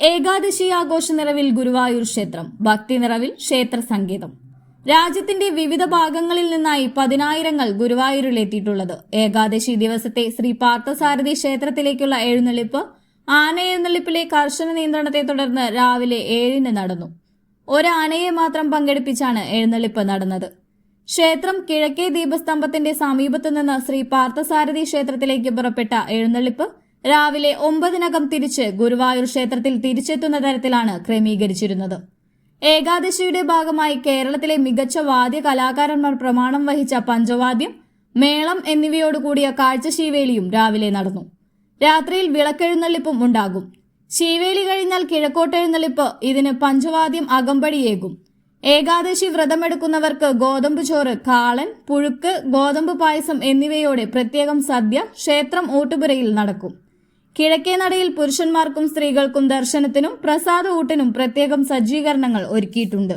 ഏകാദശി ആഘോഷ നിറവിൽ ഗുരുവായൂർ ക്ഷേത്രം ഭക്തി നിറവിൽ ക്ഷേത്ര സംഗീതം. രാജ്യത്തിന്റെ വിവിധ ഭാഗങ്ങളിൽ നിന്നായി പതിനായിരങ്ങൾ ഗുരുവായൂരിൽ എത്തിയിട്ടുള്ളത് ഏകാദശി ദിവസത്തെ ശ്രീ പാർത്ഥസാരഥി ക്ഷേത്രത്തിലേക്കുള്ള എഴുന്നള്ളിപ്പ് ആന എഴുന്നള്ളിപ്പിലെ കർശന നിയന്ത്രണത്തെ തുടർന്ന് രാവിലെ ഏഴിന് നടന്നു. ഒരാനയെ മാത്രം പങ്കെടുപ്പിച്ചാണ് എഴുന്നള്ളിപ്പ് നടന്നത്. ക്ഷേത്രം കിഴക്കേ ദീപസ്തംഭത്തിന്റെ സമീപത്തു നിന്ന് ശ്രീ പാർത്ഥസാരഥി ക്ഷേത്രത്തിലേക്ക് പുറപ്പെട്ട എഴുന്നള്ളിപ്പ് രാവിലെ ഒമ്പതിനകം തിരിച്ച് ഗുരുവായൂർ ക്ഷേത്രത്തിൽ തിരിച്ചെത്തുന്ന തരത്തിലാണ് ക്രമീകരിച്ചിരുന്നത്. ഏകാദശിയുടെ ഭാഗമായി കേരളത്തിലെ മികച്ച വാദ്യ കലാകാരന്മാർ പ്രമാണം വഹിച്ച പഞ്ചവാദ്യം മേളം എന്നിവയോടുകൂടിയ കാഴ്ച ശീവേലിയും രാവിലെ നടന്നു. രാത്രിയിൽ വിളക്കെഴുന്നള്ളിപ്പും ഉണ്ടാകും. ശീവേലി കഴിഞ്ഞാൽ കിഴക്കോട്ടെഴുന്നള്ളിപ്പ് ഇതിന് പഞ്ചവാദ്യം അകമ്പടിയേകും. ഏകാദശി വ്രതമെടുക്കുന്നവർക്ക് ഗോതമ്പ് ചോറ് കാളൻ പുഴുക്ക് ഗോതമ്പ് പായസം എന്നിവയോടെ പ്രത്യേകം സദ്യ ക്ഷേത്രം ഊട്ടുപുരയിൽ നടക്കും. കിഴക്കേ നടയിൽ പുരുഷന്മാർക്കും സ്ത്രീകൾക്കും ദർശനത്തിനും പ്രസാദ ഊട്ടിനും പ്രത്യേകം സജ്ജീകരണങ്ങൾ ഒരുക്കിയിട്ടുണ്ട്.